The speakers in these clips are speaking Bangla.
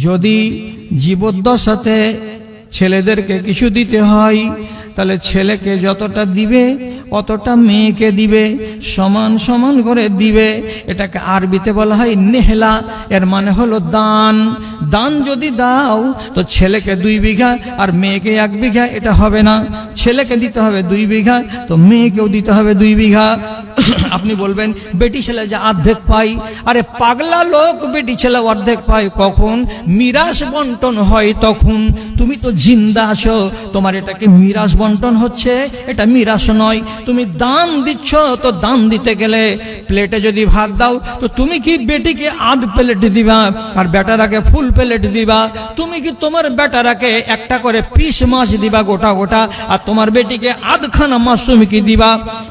যদি জীবদ্দশাতে ছেলেদেরকে কিছু দিতে হয় তাহলে ছেলেকে যতটা দিবে অতটা মেয়েকে দিবে? সমান সমান করে দিবে। এটাকে আরবিতে বলা হয় নেহলা। এর মানে হলো দান। দান যদি দাও, তো ছেলেকে দুই বিঘা আর মেয়েকে এক বিঘা, এটা হবে না। ছেলেকে দিতে হবে দুই বিঘা, তো মেয়েকেও দিতে হবে দুই বিঘা। আপনি বলবেন, বেটি ছেলে যে অর্ধেক পাই। আরে পাগলা লোক বেটি ছেলে অর্ধেক পাই কখন? মিরাস বন্টন হয় তখন। তুমি তো জিন্দা আছো। তোমার এটাকে মিরাস বন্টন হচ্ছে? এটা মিরাস নয়। তুমি দান দিচ্ছ, তো দান দিতে গেলে প্লেটে যদি ভাত দাও, তো তুমি কি বেটিকে আধ প্লেট দিবা? আর বেটারাকে ফুল প্লেট দিবা? তুমি কি তোমার বেটারাকে একটা করে পিস মাছ দিবা গোটা গোটা? আর তোমার বেটিকে আধখানা মাছ তুমি কি দিবা?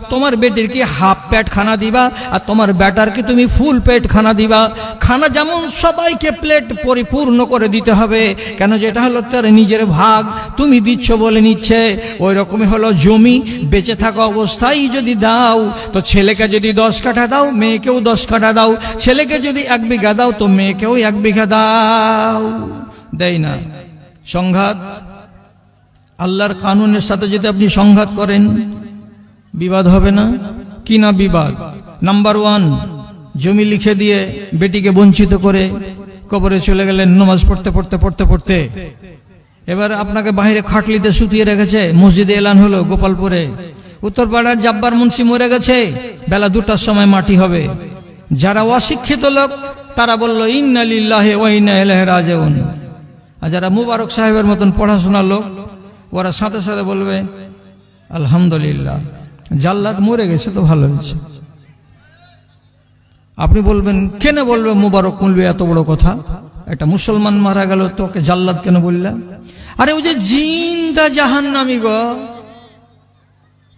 তোমার বেটির কি হাফ প্যাট খানা দিবা? আর তোমার বেটারকে তুমি ফুল পেট খানা দিবা? খানা যেমন সবাইকে প্লেট পরিপূর্ণ করে দিতে হবে। কেন যেটা হলো তার নিজের ভাগ। তুমি দিচ্ছ বলে নিচ্ছে। ওই রকমই হলো জমি। বেঁচে থাকা অবস্থায় যদি দাও, তো ছেলেকে যদি দশ কাঠা দাও, মেয়েকেও দশ কাঠা দাও। ছেলেকে যদি এক বিঘা দাও, তো মেয়েকেও এক বিঘা দাও। দেয় না। সংঘাত? আল্লাহর কানুনের সাথে যদি আপনি সংঘাত করেন, বিবাদ হবে না? কি না বিবাদ? নাম্বার ওয়ান জমি লিখে দিয়ে বেটিকে বঞ্চিত করে কবরে চলে গেলেন নমাজ পড়তে পড়তে পড়তে পড়তে। এবার আপনাকে বাইরে খাটলিতে শুতিয়ে রেখেছে, মসজিদে এলান হলো গোপালপুরে। উত্তরপাড়ার জাব্বার মুন্সি মরে গেছে। বেলা দুটার সময় মাটি হবে। যারা অশিক্ষিত লোক, তারা বলল ইন্নালিল্লাহে আর যারা মুবারক সাহেবের মতন পড়াশোনার লোক, ওরা সাথে সাথে বলবে, আলহামদুলিল্লাহ, জাল্লাদ মরে গেছে তো ভালো হয়েছে। আপনি বলবেন, কেন বলবে মুবারক বলবে এত বড় কথা? একটা মুসলমান মারা গেল, তোকে জাল্লাদ কেন বললাম? আরে ওই যে জিন্দা জাহান্নামি গো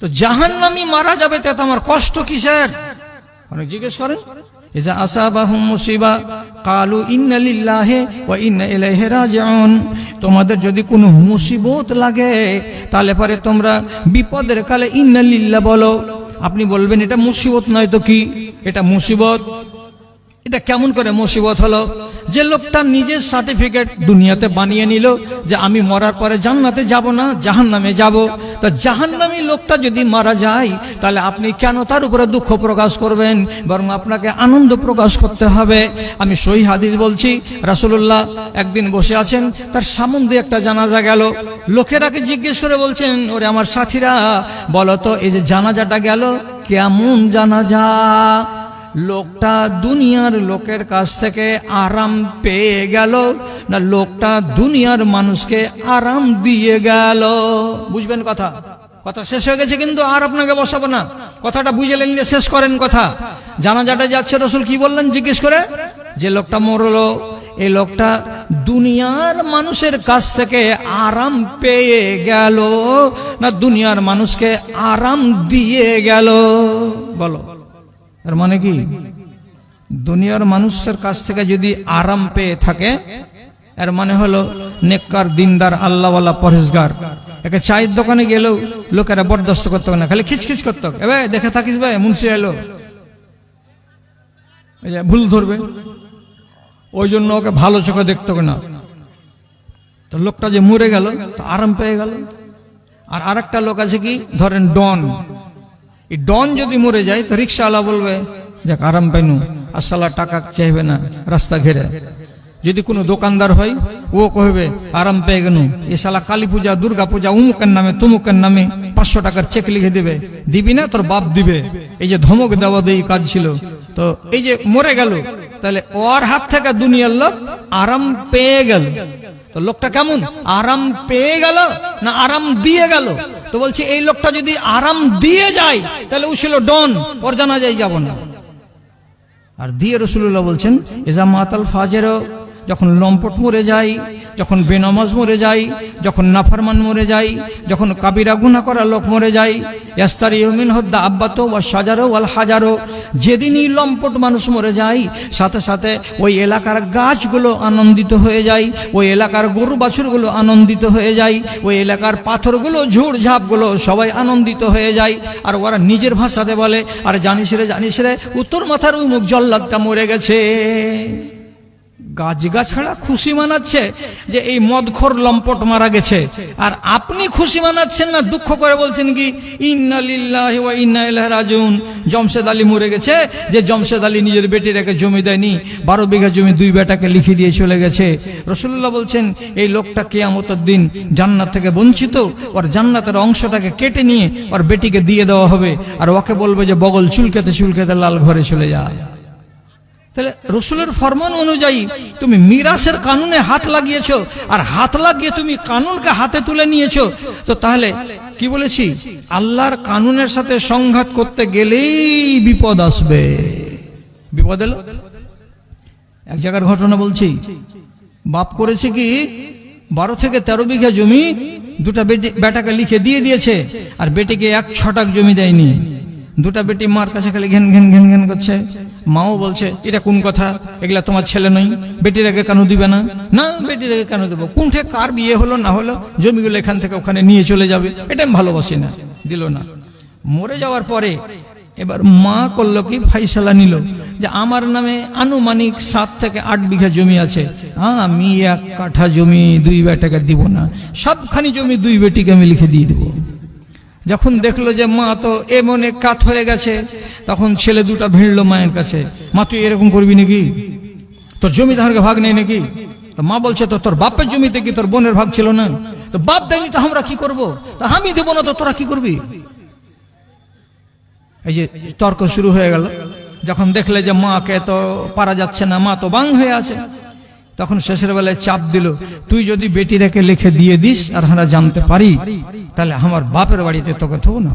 তো জাহান নামি মারা যাবে তাতে আমার কষ্ট কিসের? অনেক জিজ্ঞেস করেন। ইজা আসাবাহুম মুসিবা, কালু ইন্না লিল্লাহি ওয়া ইন্না ইলাইহি তোমাদের যদি কোনো মুসিবত লাগে, তাহলে পরে তোমরা বিপদের কালে ইন্না লিল্লাহ বলো। আপনি বলবেন, এটা মুসিবত নয় তো কি? এটা মুসিবত। এটা কেমন করে মুসিবত হলো? যে লোকটা নিজের সার্টিফিকেট দুনিয়াতে বানিয়ে নিল যে আমি মরার পরে জান্নাতে যাব না জাহান নামে যাব। তো জাহান নামী লোকটা যদি মারা যায়, তাহলে আপনি কেন তার উপরে দুঃখ প্রকাশ করবেন? বরং আপনাকে আনন্দ প্রকাশ করতে হবে। আমি সহি হাদিস বলছি রাসুল্লাহ একদিন বসে আছেন, তার সামনে একটা জানাজা গেল। লোকেরাকে জিজ্ঞেস করে বলছেন, ওরে আমার সাথীরা, বলো তো, এই যে জানাজাটা গেল, কেমন জানাজা? লোকটা দুনিয়ার লোকের কাছ থেকে আরাম পেয়ে গেল, না লোকটা দুনিয়ার মানুষকে আরাম দিয়ে গেল। বুঝবেন কথা? কথা শেষ হয়ে গেছে কিন্তু আর আপনাকে বসাবো না। কথাটা বুঝে নিলে শেষ করেন কথা। জানাজাটা যাচ্ছে রসুল কি বললেন জিজ্ঞেস করে? যে লোকটা মরলো এই লোকটা দুনিয়ার মানুষের কাছ থেকে আরাম পেয়ে গেল, না দুনিয়ার মানুষকে আরাম দিয়ে গেল? বলো। এর মানে কি? দুনিয়ার মানুষের কাছ থেকে যদি আরাম পেয়ে থাকে, এর মানে হলো নেককার, দিনদার, আল্লাহওয়ালা পরেশগার একে চায়ের দোকানে গেলেও লোকেরা বরদাস্ত করতো না, খালি খিচখিচ করতে এবার দেখে থাকিস ভাই, মুন্সি এলো। ভুল ধরবে। ওই জন্য ওকে ভালো চোখে দেখতো না। তো লোকটা যে মরে গেল, তো আরাম পেয়ে গেল। আর আরেকটা লোক আছে কি? ধরেন ডন। এই ডন যদি মরে যায়, তো রিক্সাওয়ালা বলবে, যাক, আরাম পাইনু আসসালা টাকা চাইবে না, রাস্তা ঘেরে। যদি কোনো দোকানদার হয়, ও কহবে আরাম পেয়ে গেল এ সালা কালী পূজা, দুর্গা পূজা, উমুকের নামে, তুমুকের নামে পাঁচশো টাকার চেক লিখে দেবে। দিবি না, তোর বাপ দিবে। এই যে ধমক দেওয়া দেই কাজ ছিল, তো এই যে মরে গেল, তাহলে ওর হাত থেকে দুনিয়ার লোক আরাম পেয়ে গেল। তো লোকটা কেমন? আরাম পেয়ে গেল না আরাম দিয়ে গেল? তো বলছে, এই লোকটা যদি আরাম দিয়ে যায়, তাহলে ও ছিল ডন ওর জানা যায় যাব না। আর দিয়ে রসুল্লাহ বলছেন, এজা মাতাল ফাজেরও যখন লম্পট মরে যায়, যখন বেনামাজ মরে যায়, যখন নাফারমান মরে যায়, যখন কাবিরা গুনা করা লোক মরে যায়, ইয়াস্তার ইহমিন হদ্দা আব্বাতো ওয়া সাজারো ওয়াল হাজারো। যেদিনই লম্পট মানুষ মরে যায়, সাথে সাথে ওই এলাকার গাছগুলো আনন্দিত হয়ে যায়, ওই এলাকার গরু বাছুরগুলো আনন্দিত হয়ে যায়, ওই এলাকার পাথরগুলো, ঝুড় ঝাপগুলো সবাই আনন্দিত হয়ে যায়। আর ওরা নিজের ভাষাতে বলে, আর জানিস রে জানিস রে, উত্তর মাথার মুখ জল্লাদটা মরে গেছে। গাছগাছাড়া খুশি মানাচ্ছে যে এই মদখোর লম্পট মারা গেছে। আর আপনি খুশি মানাচ্ছেন না, দুঃখ করে বলছেন কি, ইন্না লিল্লাহি ওয়া ইন্না রাজিউন। জমশেদ আলী মরে গেছে, যে জমশেদ আলী নিজের বেটির একে জমি দেয়নি, বারো বিঘা জমি দুই বেটাকে লিখে দিয়ে চলে গেছে। রসুল্লাহ বলছেন, এই লোকটা কেয়ামতের দিন জান্নাত থেকে বঞ্চিত, ওর জান্নাতের অংশটাকে কেটে নিয়ে ওর বেটিকে দিয়ে দেওয়া হবে। আর ওকে বলবে যে বগল চুলকেতে চুলকেতে লাল ঘরে চলে যা। তাহলে রসুলের ফরমান অনুযায়ী তুমি মিরাসের কানুনে হাত লাগিয়েছো, আর হাত লাগিয়ে তুমি কানুনকে হাতে তুলে নিয়েছো, তো তাহলে কি বলেছি? আল্লাহর কানুনের সাথে সংঘাত করতে গেলেই বিপদ আসবে। বিপদ এলো? এক জায়গার ঘটনা বলছি। বাপ করেছে কি, বারো থেকে তেরো বিঘা জমি দুটা বেটি বেটাকে লিখে দিয়ে দিয়েছে, আর বেটিকে এক ছটাক জমি দেয়নি। দুটা বেটি মার কাছে খালি ঘেন ঘেন ঘেন ঘেন করছে। মাও বলছে, এটা কোন কথা? এগুলা তোমার ছেলে নই বেটির আগে কেন দিবে না? না, বেটির আগে কেন দেবো? কোনঠে কার বিয়ে হলো, না হলো, জমিগুলো এখান থেকে ওখানে নিয়ে চলে যাবে। এটা আমি ভালোবাসি না। দিল না। মরে যাওয়ার পরে এবার মা করল কি? ফাইসালা নিল যে আমার নামে আনুমানিক সাত থেকে আট বিঘা জমি আছে। আমি এক কাঠা জমি, দুই বেটাকে দিব না। সবখানি জমি দুই বেটিকে আমি লিখে দিয়ে দেবো। যখন দেখল যে মা তো এ মনে কাত হয়ে গেছে, তখন ছেলে দুটা ভিড়লো মায়ের কাছে। মা, তুই এরকম করবি নাকি? তোর জমি ধারকে ভাগ নেই নাকি? তো মা বলছে, তো তোর বাপের জমিতে কি তোর বোনের ভাগ ছিল না? তো বাপ দেয়নি, তো আমরা কি করব? তো আমি দেবো না, তো তোরা কি করবি? এই যে তর্ক শুরু হয়ে গেল। যখন দেখলে যে মাকে তো পারা যাচ্ছে না, মা তো বাং হয়ে আছে। তখন শেষের বেলায় চাপ দিল, তুই যদি বেটি রেখে লিখে দিয়ে দিস আর আমরা জানতে পারি, তাহলে আমার বাপের বাড়িতে তোকে থবো না।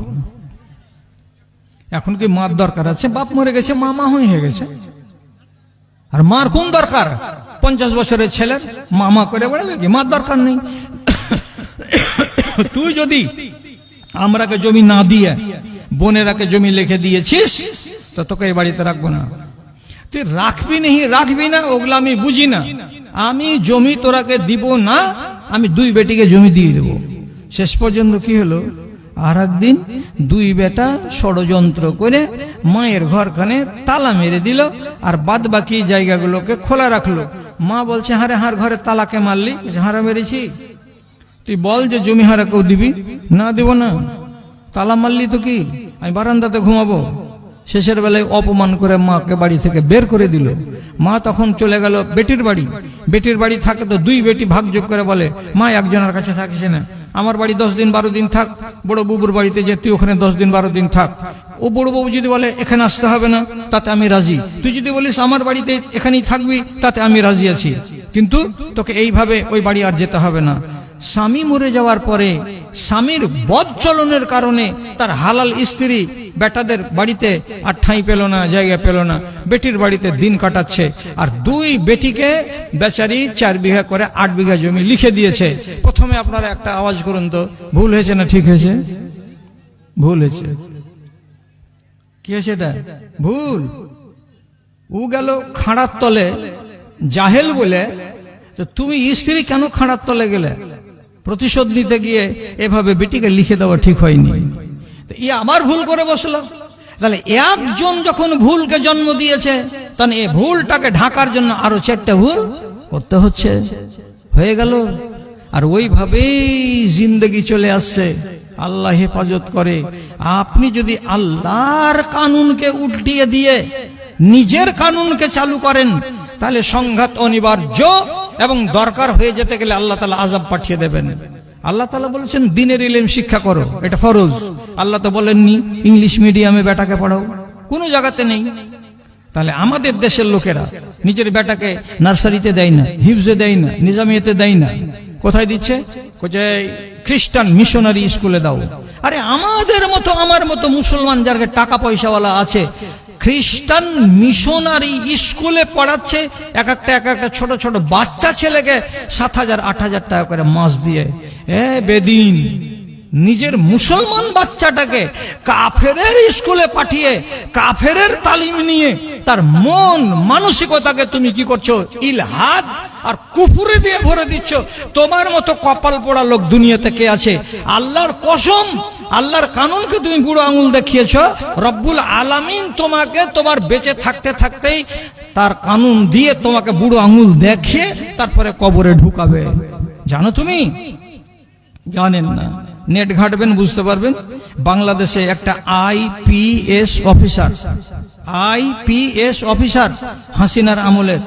এখন কি মার দরকার আছে? বাপ মরে গেছে, মা মা হয়ে গেছে। আর মার কোন দরকার? পঞ্চাশ বছরের ছেলের মামা করে বেড়াবে কি? মার দরকার নেই। তুই যদি আমরাকে জমি না দিয়ে, বোনেরাকে জমি লিখে দিয়েছিস, তো তোকে এই বাড়িতে রাখব না। তুই রাখবি নেই রাখবি না, ওগুলো আমি বুঝি না। আমি জমি তোরাকে দিব না, আমি দুই বেটিকে জমি দিয়ে দেব। শেষ পর্যন্ত কি হলো? আর একদিন দুই বেটা ষড়যন্ত্র করে মায়ের ঘরখানে তালা মেরে দিল আর বাদ বাকি জায়গাগুলোকে খোলা রাখল। মা বলছে, হারে হার ঘরে তালাকে মারলি? হারা মেরেছি। তুই বল যে জমি হারা কেউ দিবি? না, দেব না। তালা মারলি তো কি? আমি বারান্দাতে ঘুমাবো। শেষের বেলায় অপমান করে মাকে বাড়ি থেকে বের করে দিল। মা তখন চলে গেল বেটির বাড়ি। বেটির বাড়ি থাকে তো দুই বেটি ভাগযোগ করে বলে, মা, একজনের কাছে থাকিস না। আমার বাড়ি দশ দিন বারো দিন থাক। বড় বুবুর বাড়িতে যে তুই ওখানে দশ দিন বারো দিন থাক। ও বড় বাবু যদি বলে, এখানে আসতে হবে না, তাতে আমি রাজি। তুই যদি বলিস, আমার বাড়িতে এখানেই থাকবি, তাতে আমি রাজি আছি। কিন্তু তোকে এইভাবে ওই বাড়ি আর যেতে হবে না। স্বামী মরে যাওয়ার পরে স্বামীর বদ চলনের কারণে তার হালাল স্ত্রী বেটাদের বাড়িতে আর ঠাঁই পেল না, জায়গা পেল না, বেটির বাড়িতে দিন কাটাচ্ছে। আর দুই বেটিকে বেচারি চার বিঘা করে আট বিঘা জমি লিখে দিয়েছে। প্রথমে আপনারা একটা আওয়াজ করুন তো, ভুল হয়েছে না ঠিক হয়েছে? ভুল হয়েছে। কি হয়েছে এটা? ভুল। ও গেল খাঁড়ার তলে, জাহেল বলে, তো তুমি স্ত্রী কেন খাঁড়ার তলে গেলে? প্রতিশোধ নিতে গিয়ে এভাবে বেটিকে লিখে দেওয়া ঠিক হয়নি। ই আমার ভুল করে বসল। তাহলে একজন যখন ভুলকে জন্ম দিয়েছে তখন এ ভুলটাকে ঢাকার জন্য আরও চারটে ভুল করতে হচ্ছে। হয়ে গেল। আর ওইভাবেই জিন্দগি চলে আসছে। আল্লাহ হেফাজত করে। আপনি যদি আল্লাহর কানুনকে উল্টিয়ে দিয়ে নিজের কানুনকে চালু করেন, তাহলে সংঘাত অনিবার্য। এবং দরকার হয়ে যেতে গেলে আল্লাহ তালা আজাব পাঠিয়ে দেবেন। আল্লাহ তালা বলেছেন, দিনের ইলেম শিক্ষা করো, এটা ফরজ। আল্লাহ তো বলেননি, ইংলিশ মিডিয়ামে বেটাকে পড়াও। কোনো জায়গাতে নেই। তাহলে আমাদের দেশের লোকেরা নিজের বেটাকে নার্সারিতে দেয় না, হিফজে দেয় না, নিজামিয়াতে দেয় না। কোথায় দিচ্ছে? খ্রিস্টান মিশনারি স্কুলে দাও। আরে আমাদের মতো, আমার মতো মুসলমান যার টাকা পয়সাওয়ালা আছে, খ্রিস্টান মিশনারি স্কুলে পড়াচ্ছে, এক একটা এক একটা ছোট ছোট বাচ্চা ছেলেকে সাত হাজার, আট হাজার টাকা করে মাস দিয়ে। এ বেদিন। নিজের মুসলমান বাচ্চাটাকে কাফেরের স্কুলে পাঠিয়ে, কাফেরের তালিম নিয়ে তার মন মানসিকতাকে তুমি কি করছ? ইলহাদ আর কুফুরে দিয়ে ভরে দিচ্ছ। তোমার মতো কপাল পোড়া লোক দুনিয়াতে কে আছে? আল্লাহর কসম, আল্লাহর কানুনকে তুমি বুড়ো আঙুল দেখিয়েছ। রব্বুল আলামিন তোমাকে তোমার বেঁচে থাকতে থাকতেই তার কানুন দিয়ে তোমাকে বুড়ো আঙুল দেখিয়ে তারপরে কবরে ঢুকাবে। জানো তুমি? জানেন না। নেট ঘাটবেন, বুঝতে পারবেন? বাংলাদেশে একটা আইপিএস অফিসার। আইপিএস অফিসার হাসিনার আমলের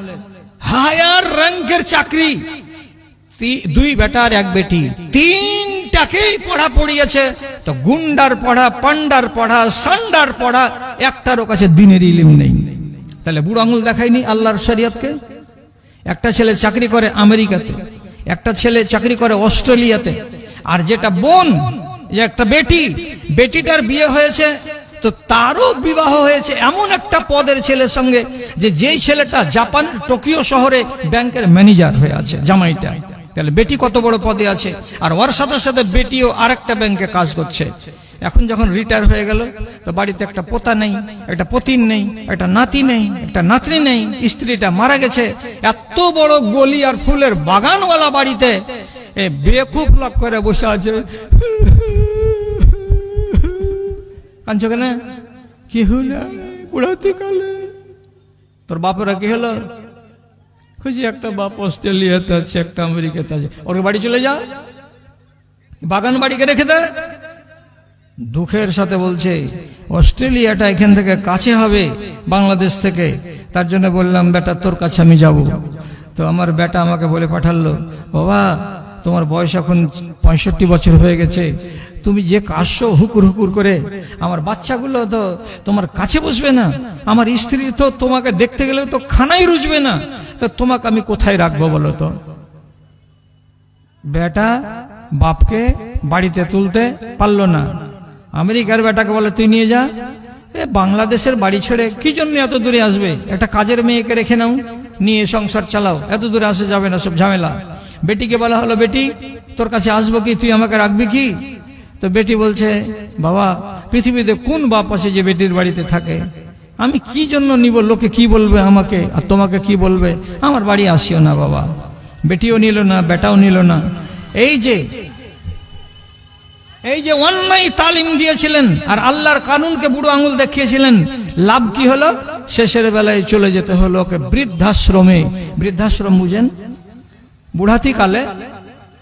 হায়ার র্যাঙ্কের চাকরি। দুই বেটার এক বেটি। তিনটাকেই পড়া পড়িয়েছে। তো গুন্ডার পড়া পান্ডার পড়া, সান্ডার পড়া, একটারও কাছে দিনের ইলিম নেই। তাহলে বুড়ো আঙুল দেখায়নি আল্লাহর শরিয়তকে? একটা ছেলে চাকরি করে আমেরিকাতে, একটা ছেলে চাকরি করে অস্ট্রেলিয়াতে আর যেটা বোন একটা বেটি, বেটিটার বিয়ে হয়েছে, তো তারও বিবাহ হয়েছে এমন একটা পদের ছেলের সঙ্গে যে যেই ছেলেটা জাপান, টোকিও শহরে ব্যাংকের ম্যানেজার হয়ে আছে, জামাইটা। তাহলে বেটি কত বড় পদে আছে? আর ওর সাথে সাথে বেটিও আরেকটা ব্যাংকে কাজ করছে। এখন যখন রিটায়ার হয়ে গেল, তো বাড়িতে একটা পোতা নেই, একটা পতিন নেই, একটা নাতি নেই, একটা নাতনি নেই, স্ত্রীটা মারা গেছে। এত বড় গলি আর ফুলের বাগানওয়ালা বাড়িতে এ বেকুব লাভ করে বসে আছে। কাঁদছো কেন? কি হলো বুড়াতে কালে। তোর বাপেরা কি হলো? খুঁজি একটা বাপ অস্ট্রেলিয়াতে আছে, একটা আমেরিকাতে আছে। ওর বাড়ি চলে যা। বাগান বাড়িকে রেখে দে। দুঃখের সাথে বলছে, অস্ট্রেলিয়াটা এখান থেকে কাছে হবে বাংলাদেশ থেকে। তার জন্য বললাম, বেটা, তোর কাছে আমি যাব। তো আমার বেটা আমাকে বলে পাঠালো, বাবা তোমার বয়স এখন পঁয়ষট্টি বছর হয়ে গেছে। তুমি যে কাশো হুকুর হুকুর করে আমার বাচ্চাগুলো তো তোমার কাছে বসবে না। আমার স্ত্রী তো তোমাকে দেখতে গেলে তো খানাই রুজবে না। তো তোমাকে আমি কোথায় রাখব বলো তো? বেটা বাপকে বাড়িতে তুলতে পারল না। আমেরিকার বেটাকে বলে, তুই নিয়ে যা। এ বাংলাদেশের বাড়ি ছেড়ে কি জন্য এত দূরে আসবে? একটা কাজের মেয়েকে রেখে নাও। নিয়ে সংসার চালাও। এত দূরে আসে যাবে না সব ঝামেলা। বেটিকে বলা হলো, বেটি, তোর কাছে আসব কি? তুই আমাকে রাখবি কি? তো বেটি বলছে, বাবা, পৃথিবীতে কোন বাপ আছে যে বেটির বাড়িতে থাকে? আমি কি জন্য নিব? লোকে কি বলবে আমাকে? আর তোমাকে কি বলবে? আমার বাড়ি আসিও না, বাবা। বেটিও নিল না, বেটাও নিল না। এই যে এই যে অন্যায় তালিম দিয়েছিলেন আর আল্লাহর কানুনকে বুড়ো আঙুল দেখিয়েছিলেন, লাভ কি হলো? শেষের বেলায় চলে যেতে হলো ওকে বৃদ্ধাশ্রমে। বৃদ্ধাশ্রম বুঝেন? বুড়াতি কালে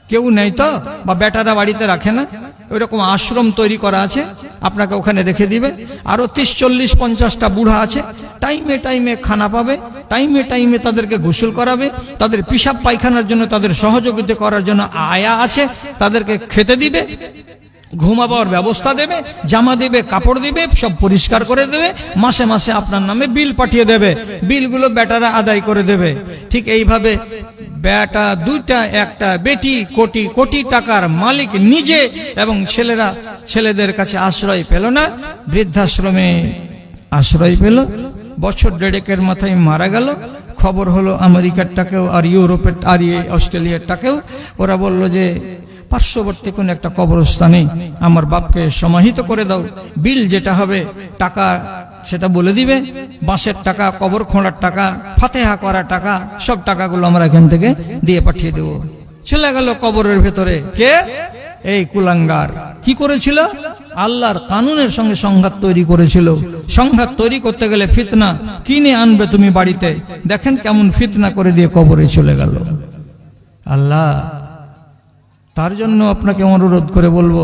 কেউ নেই তো, বা বেটারা বাড়িতে রাখে না। ওইরকম আশ্রম তৈরি করা আছে, আপনাকে ওখানে রেখে দিবে। আরও তিরিশ, চল্লিশ, পঞ্চাশটা বুড়া আছে, টাইমে টাইমে খানা পাবে, টাইমে টাইমে তাদেরকে গোসল করাবে, তাদের পিসাব পায়খানার জন্য, তাদের সহযোগিতা করার জন্য আয়া আছে, তাদেরকে খেতে দিবে। ঘুমাবার ব্যবস্থা দেবে, জামা দেবে, কাপড় দিবে, সব পরিষ্কার করে দেবে, মাসে মাসে আপনার নামে বিল পাঠিয়ে দেবে, বিলগুলো বেটারা আদায় করে দেবে। ঠিক এইভাবে বেটা দুইটা, একটা, বেটি, কোটি কোটি টাকার মালিক নিজে এবং ছেলেরা ছেলেদের কাছে আশ্রয় পেল না, বৃদ্ধাশ্রমে আশ্রয় পেল, বছর দেড়েকের মাথায় মারা গেল। খবর হলো আমেরিকারটাকেও আর ইউরোপের, আর অস্ট্রেলিয়ারটাকেও। ওরা বলল যে পার্শ্ববর্তী কোন একটা কবরস্থানে আমার বাপকে সমাহিত করে দাও। বিল যেটা হবে, টাকা সেটা বলে দিবে। বাঁশের টাকা, কবর খোঁড়ার টাকা, ফাতেহা করার টাকা, সব টাকাগুলো আমরা এখান থেকে দিয়ে পাঠিয়ে দেব। চলে গেল কবরের ভেতরে। কে? এই কুলাঙ্গার। কি করেছিল? আল্লাহর কানুনের সঙ্গে সংঘাত তৈরি করেছিল। সংঘাত তৈরি করতে গেলে ফিতনা কিনে আনবে তুমি বাড়িতে? দেখেন কেমন ফিতনা করে দিয়ে কবরে চলে গেল। আল্লাহ তার জন্য আপনাকে অনুরোধ করে বলব,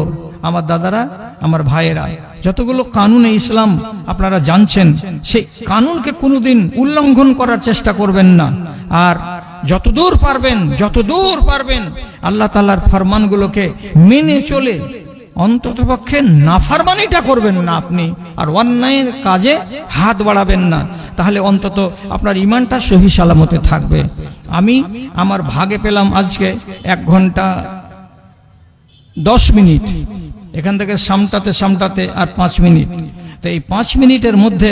আমার দাদারা, আমার ভাইয়েরা, যতগুলো কানুনে ইসলাম আপনারা জানছেন, সেই কানুনকে কোনোদিন উল্লঙ্ঘন করার চেষ্টা করবেন না। আর যতদূর পারবেন যতদূর পারবেন, আল্লাহ তাল্লার ফরমানগুলোকে মেনে চলে, অন্তত পক্ষে নাফারমানিটা করবেন না আপনি, আর অন্যায়ের কাজে হাত বাড়াবেন না। তাহলে অন্তত আপনার ইমানটা সহি সালামতে থাকবে। আমি আমার ভাগে পেলাম আজকে এক ঘণ্টা দশ মিনিট। এখান থেকে সামটাতে সামটাতে আর পাঁচ মিনিট। তো এই পাঁচ মিনিটের মধ্যে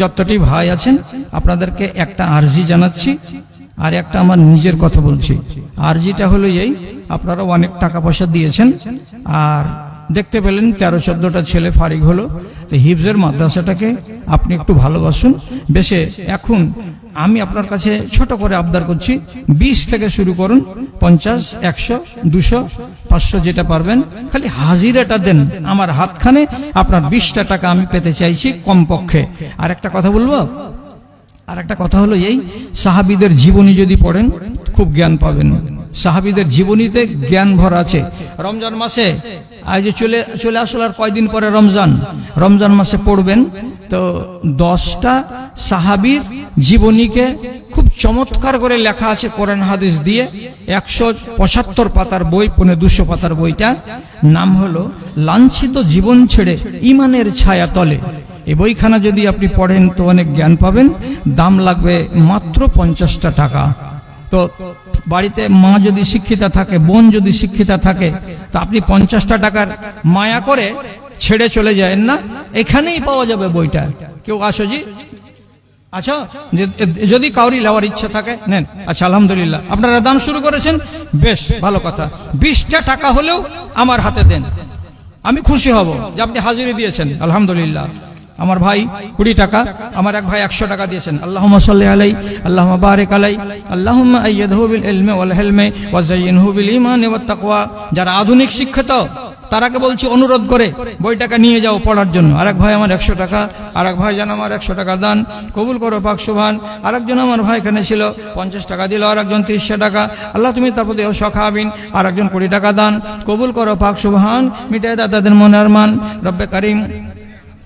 যতটি ভাই আছেন, আপনাদেরকে একটা আর্জি জানাচ্ছি, আর একটা আমার নিজের কথা বলছি। আর্জিটা হলো এই আপনারা অনেক টাকা পয়সা দিয়েছেন, আর দেখতে পেলেন তেরো চোদ্দটা ছেলে ফারিক হলো। তো হিফজের মাদ্রাসাটাকে আপনি একটু ভালোবাসুন। বেশে, এখন আমি আপনার কাছে ছোট করে আবদার করছি। বিশ থেকে শুরু করুন, পঞ্চাশ, একশো, দুশো, পাঁচশো যেটা পারবেন। খালি হাজিরাটা দেন আমার হাতখানে। আপনার বিশটা টাকা আমি পেতে চাইছি কমপক্ষে। আর একটা কথা বলব? আর একটা কথা হলো এই, সাহাবিদের জীবনী যদি পড়েন, খুব জ্ঞান পাবেন। সাহাবিদের জীবনীতে জ্ঞান ভরা আছে। রমজান মাসে, আজ চলে চলে আসলো আর কয়দিন পরে রমজান? রমজান মাসে পড়বেন তো দশটা সাহাবির জীবনীকে খুব চমৎকার করে লেখা আছে কোরআন হাদিস দিয়ে। একশো পঁচাত্তর পাতার বই, পনে দুশো পাতার বইটা। নাম হলো, লাঞ্ছিত জীবন ছেড়ে ইমানের ছায়া তলে। এই বইখানা যদি আপনি পড়েন তো অনেক জ্ঞান পাবেন। দাম লাগবে মাত্র পঞ্চাশটা টাকা। তো বাড়িতে মা যদি শিক্ষিতা থাকে, বোন যদি শিক্ষিতা থাকে, তা আপনি পঞ্চাশটা টাকার মায়া করে ছেড়ে চলে যায় না। এখানেই পাওয়া যাবে বইটা। কেউ আসো জি? আচ্ছা যদি কাউরি নেওয়ার ইচ্ছা থাকে, নেন। আচ্ছা আলহামদুলিল্লাহ। আপনারা দান শুরু করেছেন? বেশ, ভালো কথা। বিশটা টাকা হলেও আমার হাতে দেন। আমি খুশি হব যে আপনি হাজিরি দিয়েছেন। আলহামদুলিল্লাহ। আমার ভাই কুড়ি টাকা, আমার এক ভাই একশো টাকা দিয়েছেন। আল্লাহ সাল্লি আলাই আল্লাহ বারেক আলাই আল্লাহ আইয়দহু বিল ইলমে ওয়াল হেলমে ওয়াজাইয়িনহু বিল ঈমানি ওয়াত তাকওয়া। যারা আধুনিক শিক্ষিত তারাকে বলছি, অনুরোধ করে বইটাকে নিয়ে যাও পড়ার জন্য। আরেক ভাই আমার একশো টাকা আর এক ভাই যেন আমার একশো টাকা দান। কবুল করো পাক সুভান আরেকজন আমার ভাই এখানে ছিল, পঞ্চাশ টাকা দিল, আরেকজন তিরিশশো টাকা। আল্লাহ তুমি তার প্রতি সখাবিন আরেকজন কুড়ি টাকা দান। কবুল করো পাক সুভান মিটাই দা তাদের মনের মান। রব্বে কারিম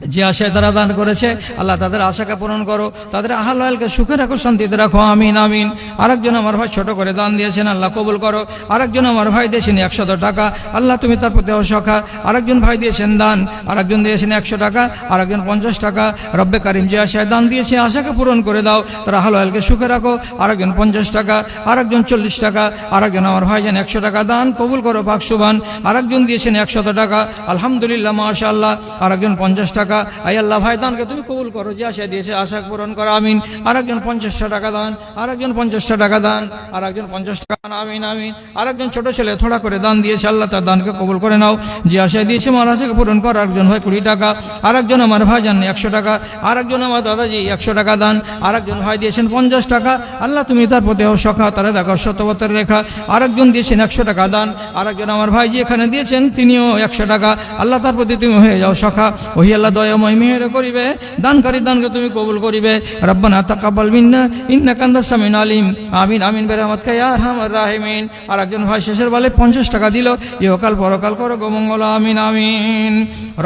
যে আশায় তারা দান করেছে, আল্লাহ তাদের আশাকে পূরণ করো, তাদের আহালকে সুখে রাখো, শান্তিতে রাখো, আমিন আমিন। আরেকজন আমার ভাই ছোট করে দান দিয়েছেন, আল্লাহ কবুল করো। আরেকজন আমার ভাই দিয়েছেন একশত টাকা, আল্লাহ তুমি তার প্রতি অসখা। আরেকজন ভাই দিয়েছেন দান, আরেকজন দিয়েছেন একশো টাকা, আরেকজন পঞ্চাশ টাকা। রব্বে কারিম যে আশায় দান দিয়েছে, আশাকে পূরণ করে দাও, তারা হালকে সুখে রাখো, আরেকজন পঞ্চাশ টাকা, আরেকজন চল্লিশ টাকা, আরেকজন আমার ভাইজান একশো টাকা দান, কবুল করো, পাক সুবান। আরেকজন দিয়েছেন একশত টাকা, আলহামদুলিল্লাহ মাশা আল্লাহ আরেকজন পঞ্চাশ টাকা আই আল্লাহ ভাই দানকে তুমি কবুল করো যে আশা দিয়েছে আশা পূরণ করো আমিন। আরেকজন পঞ্চাশটা টাকা দান আরেকজন পঞ্চাশটা টাকা দান আরেকজন পঞ্চাশ টাকা দান, আমিন আমিন। আরেকজন ছোট ছেলে থোড়া করে দান দিয়েছে আল্লাহ তার দানকে কবুল করে নাও। যে আশা দিয়েছে আমার আশাকে পূরণ করো আরেকজন ভাই কুড়ি টাকা। আরেকজন আমার ভাই জান একশো টাকা আরেকজন আমার দাদাজি একশো টাকা দান আরেকজন ভাই দিয়েছেন পঞ্চাশ টাকা। আল্লাহ তুমি তার প্রতি সখা তারা দেখো শতবতের রেখা। আরেকজন দিয়েছেন একশো টাকা দান আর একজন আমার ভাই যে এখানে দিয়েছেন তিনিও একশো টাকা। আল্লাহ তার প্রতি তুমি হয়ে যাও সখা। ওহি আল্লাহ দয়াময় মেহের করিবে, দানকারী দানকে তুমি কবুল করিবে। রব্বানা তাকাবাল মিন্না ইন্না কান্দা সামিন আলিম। আমিন আমিন বেরহমাতকা ইয়া হামার রাহিমিন। আর একজন ভাই শেষের বলে পঞ্চাশ টাকা দিল। ইহকাল পরকাল করো গোমঙ্গল আমিন আমিন।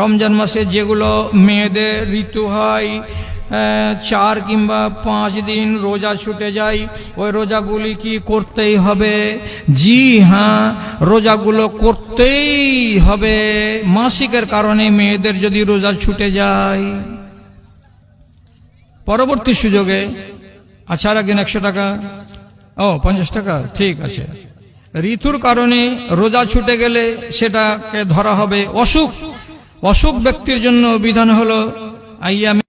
রমজান মাসে যেগুলো মেয়েদের ঋতু হয় চার কিংবা পাঁচ দিন রোজা ছুটে যায় ওই রোজাগুলি কি করতেই হবে? জি হ্যাঁ রোজাগুলো করতেই হবে। মাসিকের কারণে মেয়েদের যদি রোজা ছুটে যায়, পরবর্তী সুযোগে আচ্ছা একদিন একশো টাকা। ও, পঞ্চাশ টাকা, ঠিক আছে। ঋতুর কারণে রোজা ছুটে গেলে সেটাকে ধরা হবে অসুখ। অসুখ ব্যক্তির জন্য বিধান হলো, আইয়ামি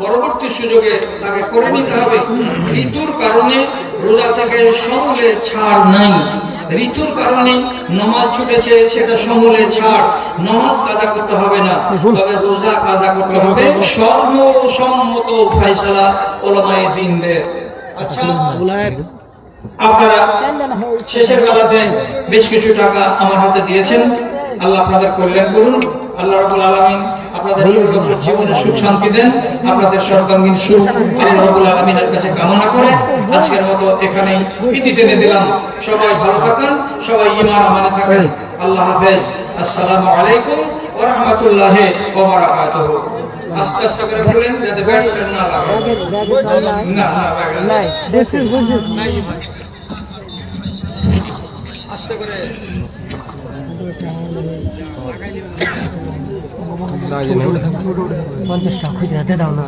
পরবর্তী সুযোগে তাকে করে নিতে হবে। ঋতুর কারণে রোজা থেকে সমূলে ছাড় নাই। ঋতুর কারণে নমাজ ছুটেছে, সেটা সমূলে ছাড়। নমাজ কাজা করতে হবে না। তবে রোজা কাজা করতে হবে। সর্বসম্মত ফাইসালা ওলামায়ে দিনদের। আচ্ছা আপনারা শেষের বেলাতে বেশ কিছু টাকা আমার হাতে দিয়েছেন। আল্লাহ আপনাদের কল্যাণ করুন। আল্লাহ রাবুল আলমিন আপনাদের জীবনে সুখ শান্তি দেন। আপনাদের সর্বাঙ্গীন সুখ আল্লাহ রাবুল আলমিনের কাছে কামনা করে। আজকের মতো এখানেই ইতি টেনে দিলাম। সবাই ভালো থাকুন সবাই ইমান আমানে থাকেন। আল্লাহ হাফেজ। আসসালামু আলাইকুম ওয়া রাহমাতুল্লাহি ওয়া বারাকাতুহু। আস্তে আস্তে করে বললেন যাতে ব্যাটসম্যান না লাগে। না না। আস্তে করে। পঞ্চাশ টাকা খুচরা দাও না।